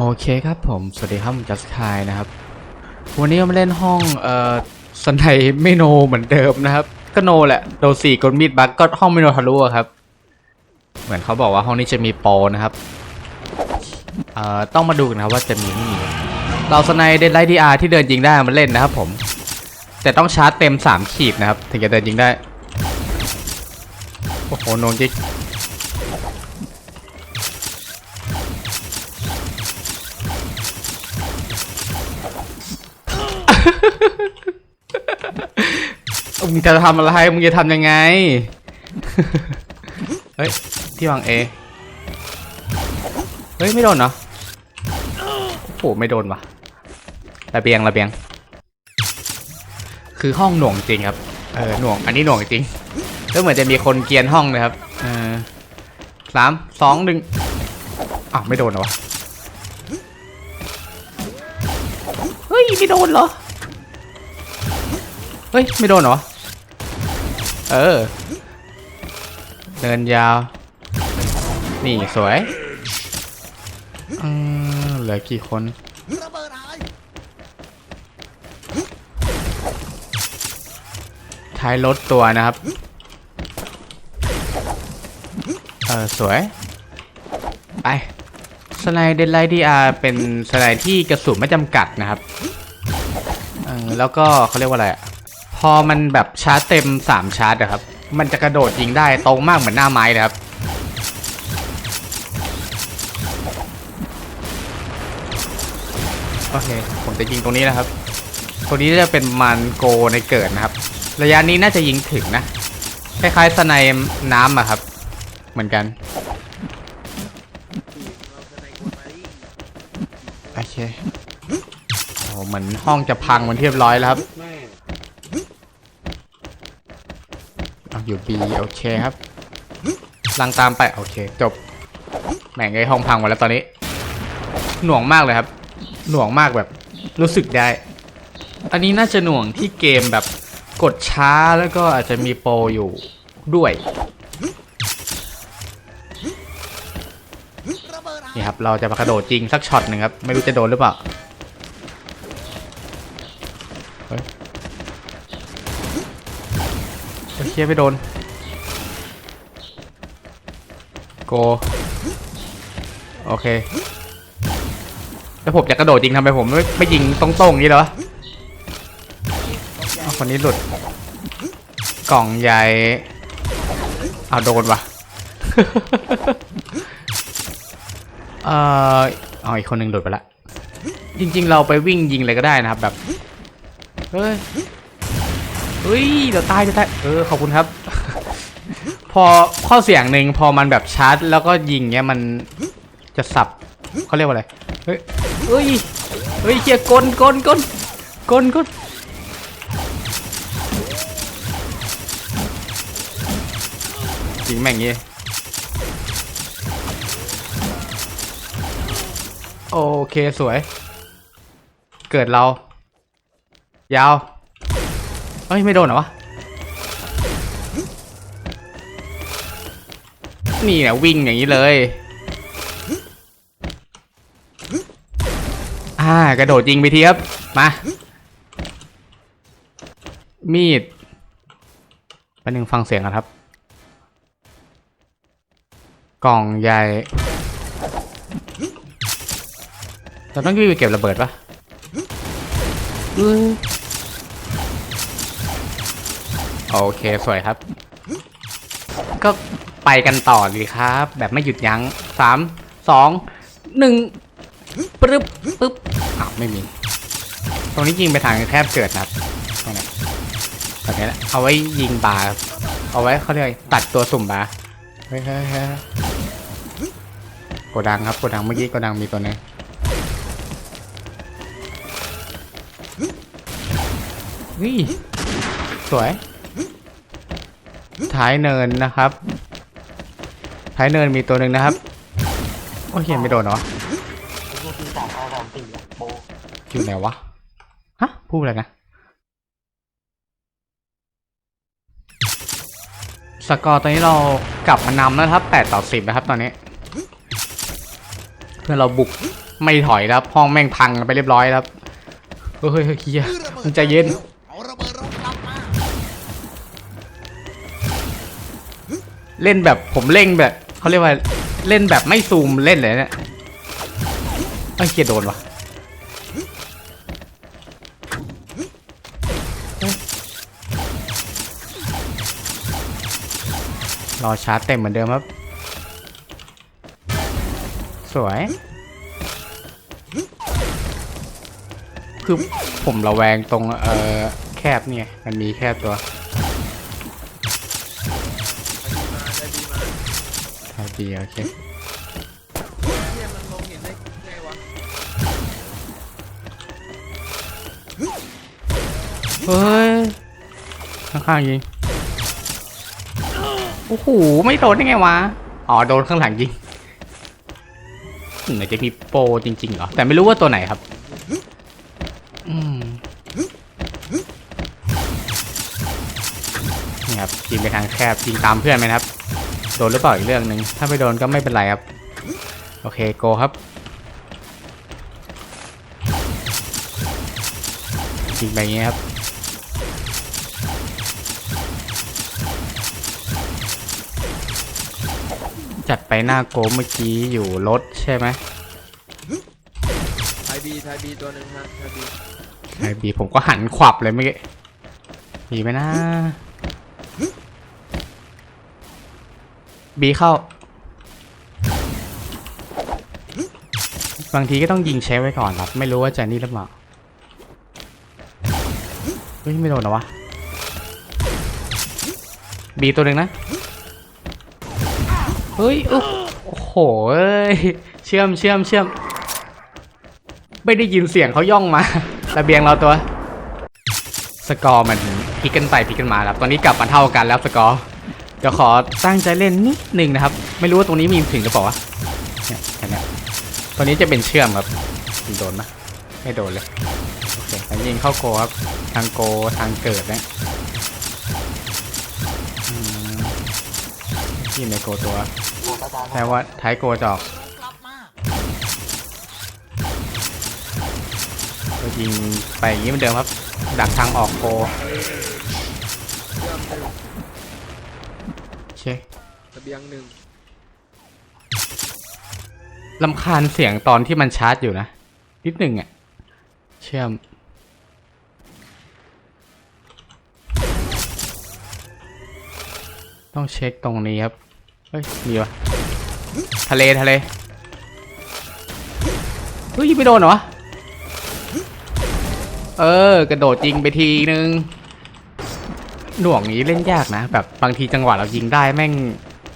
โอเคครับผม สวัสดีครับผมจัสคายนะครับ วันนี้มาเล่นห้องเอ่อสันไทไม่โนเหมือนเดิมนะครับ ก็โนแหละ โดนสี่กดมีดบักก็ห้องไม่โนทะลุครับ เหมือนเขาบอกว่าห้องนี้จะมีโปนะครับ เอ่อ ต้องมาดูกันนะครับว่าจะมีไม่มี เราสไนเดนไลท์ดีอาร์ที่เดินยิงได้มาเล่นนะครับผม แต่ต้องชาร์จเต็ม 3 ขีดนะครับ ถึงจะเดินยิงได้ โอ้โห โนนยิง งจะทำอะไร มึงจะทำยังไง เฮ้ย ที่วางเอ เฮ้ย ไม่โดนเหรอ โอ้โหไม่โดนว่ะระเบียงระเบียง คือห้องหน่วงจริงครับ เออหน่วง อันนี้หน่วงจริง ก็เหมือนจะมีคนเกียนห้องเลยครับ เออสามสองหนึ่งอ้าวไม่โดนเหรอวะ เฮ้ย ไม่โดนเหรอ เฮ้ย ไม่โดนเหรอ เออ เดินยาว นี่สวยเหลือกี่คนท้ายรถตัวนะครับ เออสวย ไปสไนเดนไลท์ดีอาร์เป็นสไนที่กระสุนไม่จำกัดนะครับเออแล้วก็เขาเรียกว่าอะไรอะ พอมันแบบชาร์จเต็ม3ชาร์จอะครับ มันจะกระโดดยิงได้ตรงมากเหมือนหน้าไม้เลยครับ โอเค ผมจะยิงตรงนี้นะครับตัวนี้จะเป็นมันโกในเกิดนะครับ ระยะนี้น่าจะยิงถึงนะ คล้ายๆสไนน้ำอะครับ เหมือนกัน โอเคโอ้เหมือนห้องจะพังมันเรียบร้อยแล้วครับ อยู่บีโอเคครับ ลังตามไป โอเค จบ แหม่งไอ้ห้องพังหมดแล้วตอนนี้ หน่วงมากเลยครับ หน่วงมากแบบ รู้สึกได้ อันนี้น่าจะหน่วงที่เกมแบบกดช้าแล้วก็อาจจะมีโปรอยู่ด้วยระเบิดหายนี่ครับ เราจะมากระโดดจริงสักช็อตหนึ่งครับ ไม่รู้จะโดนหรือเปล่าเฮ้ยเฮ้ยเชี่ยไม่โดน โก โอเค แล้วผมจะกระโดดจริงทำไมผมไม่ไม่ยิงตรงๆงนี้เหรอคนนี้หลุด กล่องใหญ่เอาโดนวะเออเอาอีกคนหนึ่งหลุดไปละ จริง ๆ เราไปวิ่งยิงเลยก็ได้นะครับแบบ เฮ้ย เฮ้ยเดี๋ยวตายเดี๋ยวตายเออขอบคุณครับ พอข้อเสียงหนึ่งพอมันแบบชาร์จ แล้วก็ยิงเนี้ยมันจะสับเขาเรียกว่าอะไรเฮ้ยเฮ้ยเฮ้ยเฮียกลกลกลกลกลยิงแม่งงี้โอเคสวย เกิดเรา ยาว เฮ้ย ไม่โดนเหรอวะ นี่เนี่ยวิ่งอย่างนี้เลย อ่ากระโดดยิงไปทีครับ มา มีดแป๊บนึงฟังเสียงกันครับ กล่องใหญ่เราต้องวิ่งไปเก็บระเบิดปะอือ โอเคสวยครับ ก็ไปกันต่อดีครับ แบบไม่หยุดยัง้งสามสองหนึ่งปึ๊บปึ๊บอ้าวไม่มี ตรงนี้ยิงไปทางแทบเกิดนะครับตรงไหนตรงนี้แหละเอาไว้ยิงบาเอาไว้เขาเรียกตัดตัวสุ่มบาเฮ้ยเฮ้ยเฮ้ยโกดังครับโกดังเมื่อกี้โกดังมีตัวนึงวิสวย ท้ายเนินนะครับ ท้ายเนินมีตัวหนึ่งนะครับ โอ้ยเห็นไม่โดนเหรอลูทีสามอาสามสี่อะโบอยู่ไหนวะ ฮะ พูดอะไรนะ สกอร์ตอนนี้เรากลับมานำแล้วนะครับ8ต่อ10นะครับตอนนี้ เพื่อเราบุกไม่ถอยแล้วห้องแม่งพังไปเรียบร้อยแล้ว เฮ้ยเฮ้ยเฮ้ยเฮียมึงใจเย็น เล่นแบบผมเล่งแบบเขาเรียกว่าเล่นแบบไม่ซูมเล่นเลยเนี่ยไอ้เฮียโดนวะรอชาร์จเต็มเหมือนเดิมครับ สวย คือผมระแวงตรงเอ่อแคบเนี่ย มันมีแคบตัว ได้ดีมาได้ดีมาใช่ดีโอเคเนี่ยมันมองเห็นได้ไงวะเฮ้ย ข้างๆยิง โอ้โห ไม่โดนได้ไงวะ อ๋อ โดนข้างหลังยิงเหมือนจะมีโปรจริงๆเหรอ แต่ไม่รู้ว่าตัวไหนครับ อืมนี่ครับยิงไปทางแคบยิงตามเพื่อนไหมครับ โดนหรือเปล่าอีกเรื่องหนึ่งถ้าไม่โดนก็ไม่เป็นไรครับ โอเคโกครับยิงไปอย่างเงี้ยครับจัดไปหน้าโกเมื่อกี้อยู่รถใช่ไหมไทยบีไทยบีตัวหนึ่งฮะไทยบีไอบีผมก็หันขวับเลยเมื่อกี้บีไหมนะ บีเข้า บางทีก็ต้องยิงเชฟไว้ก่อนครับ ไม่รู้ว่าจะนี่หรือเปล่า เฮ้ย ไม่โดนเหรอวะ บีตัวหนึ่งนะ เฮ้ย โอ้โหเอ้ยเชื่อมเชื่อมเชื่อม ไม่ได้ยินเสียงเขาย่องมาระเบียงเราตัว สกอร์มันพลิกกันไปพลิกกันมาครับ ตอนนี้กลับมาเท่ากันแล้วสกอร์ เดี๋ยวขอตั้งใจเล่นนิดหนึ่งนะครับ ไม่รู้ว่าตรงนี้มีถึงหรือเปล่าวะเนี่ยแค่เนี้ยตัวนี้จะเป็นเชื่อมครับโดนไหมไม่โดนเลยโอเคยิงเข้าโกครับ ทางโกทางเกิดนะอืมยิงในโกตัวแปลว่าท้ายโกจอกก็ยิงไปอย่างนี้เหมือนเดิมครับ ดักทางออกโก เชื่อมหนึ่ง เช็คระเบียงหนึ่งลำคาญเสียงตอนที่มันชาร์จอยู่นะ นิดหนึ่งอะเชื่อม ต้องเช็คตรงนี้ครับ เฮ้ย มีวะทะเลทะเล เฮ้ยไม่โดนเหรอวะเออกระโดดยิงไปทีนึง หน่วงนี้เล่นยากนะ แบบบางทีจังหวะเรายิงได้แม่ง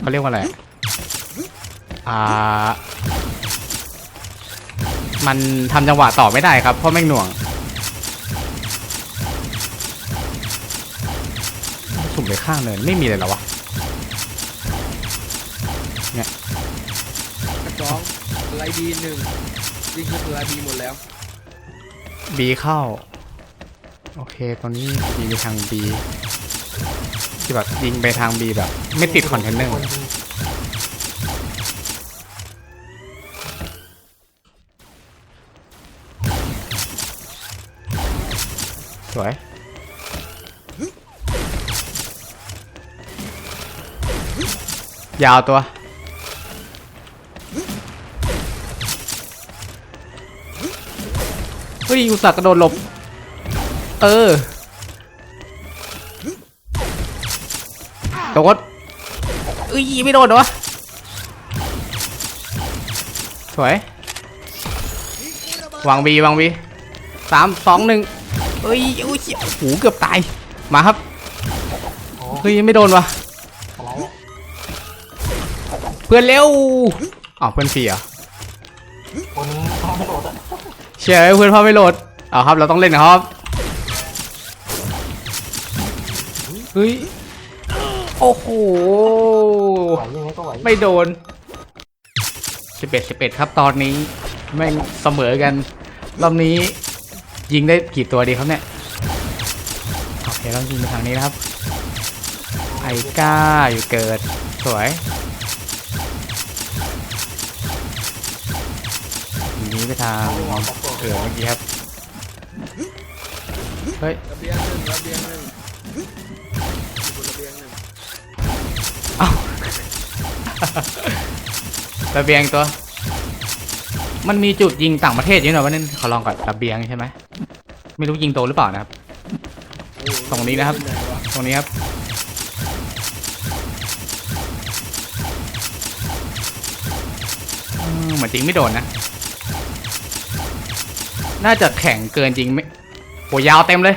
เขาเรียกว่าอะไรอ่ามันทำจังหวะต่อไม่ได้ครับเพราะแม่งหน่วงสุ่มไปข้างเนินไม่มีเลยเหรอวะกระจองไลบีหนึ่งยิงคือไลบีหมดแล้วบีเข้า โอเค ตอนนี้ยิงไปทางบี ที่แบบยิงไปทางบีแบบ ไม่ติดคอนเทนเนอร์คนยิงสวยยาวตัวเฮ้ยอุตส่าห์กระโดดหลบ เออ โดดเอ้ยไม่โดนเหรอสวยวางบีวางบีสามสองหนึ่งเอ้ยอุ้ยโอ้โหเกือบตาย มาครับโอ้เฮ้ยไม่โดนวะเพื่อนเร็วอ๋อเพื่อนฟรีเหรอคนนี้พาไม่ะเชื่อเพื่อนพ่อไม่โหลดเอาครับเราต้องเล่นนะครับเฮ้ย โอ้โห ไหวยังไงก็ไหวไม่โดนสิบเอ็ดสิบเอ็ดครับตอนนี้ แม่งเสมอกัน รอบนี้ยิงได้กี่ตัวดีครับเนี่ย โอเคเรายิงไปทางนี้นะครับ ไอก้าอยู่เกิด สวยมหนีไปทางเกิดเมื่อกี้ครับ เฮ้ย ระเบียงหนึ่งระเบียงหนึ่ง เอ้าระเบียงตัว มันมีจุดยิงต่างประเทศอยู่หน่อยว่านั่เขาลองก่อนระเบียงใช่ไหมไม่รู้ยิงโตหรือเปล่านะครับ ตรงนี้นะครับ ตรงนี้ครับเหมือนจริงไม่โดนนะ น่าจะแข็งเกินจริงไม่โหยาวเต็มเลย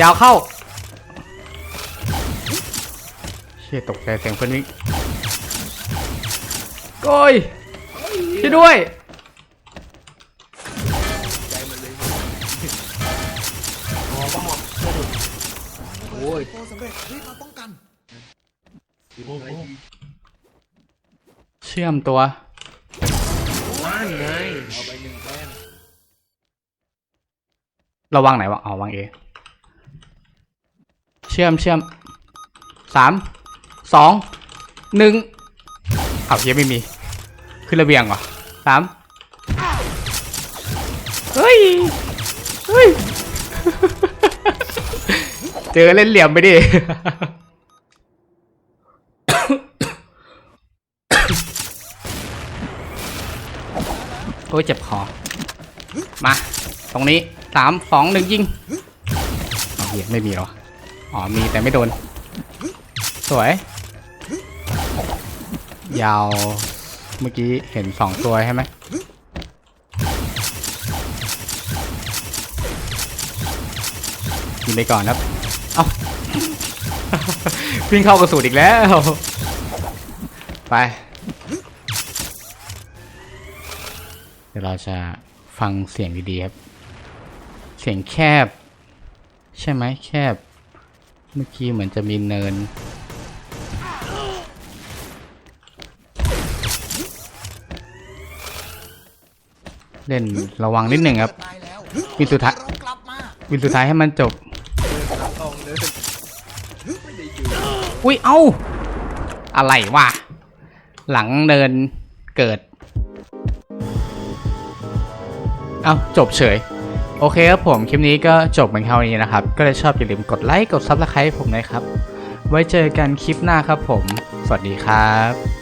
ยาวเข้า เชี่ยตกใจเสียงเพื่อนวิ่งโก้ยช่วยด้วยใจมันเลยโอ้ก็หมดเชื่อดิโอ้ย โอ้สำเร็จรีบมาป้องกันอยู่นี่อะไรนี่ดีเชื่อมตัวว่านไงเอาไปหนึ่งแต้มเราวางไหนวะอ๋อวางเอ เชื่อมเชื่อมสาม สองหนึ่งเอาเฮียไม่มี ขึ้นระเบียงวะสามเฮ้ย เฮ้ย เจอเล่นเหลี่ยมไปดิ โอ้ยเจ็บคอ มา ตรงนี้สามสองหนึ่งยิงเอาเหี้ยไม่มีหรอ อ๋อ มีแต่ไม่โดน สวย ยาว เมื่อกี้เห็นสองตัวใช่ไหมยิงไปก่อนครับ เอาวิ่งเข้ากระสุนอีกแล้ว ไป เดี๋ยวเราจะฟังเสียงดีๆครับ เสียงแคบ ใช่ไหมแคบ เมื่อกี้เหมือนจะมีเนิน เล่นระวังนิดหนึ่งครับ วินสุดท้ายวินสุดท้ายให้มันจบ อุ้ยเอ้า อะไรวะ หลังเดินเกิด เอ้า จบเฉย โอเคครับผม คลิปนี้ก็จบเหมือนเท่านี้นะครับ ก็เลยชอบอย่าลืมกดไลค์ กดซับสไครต์ผมนะครับ ไว้เจอกันคลิปหน้าครับผม สวัสดีครับ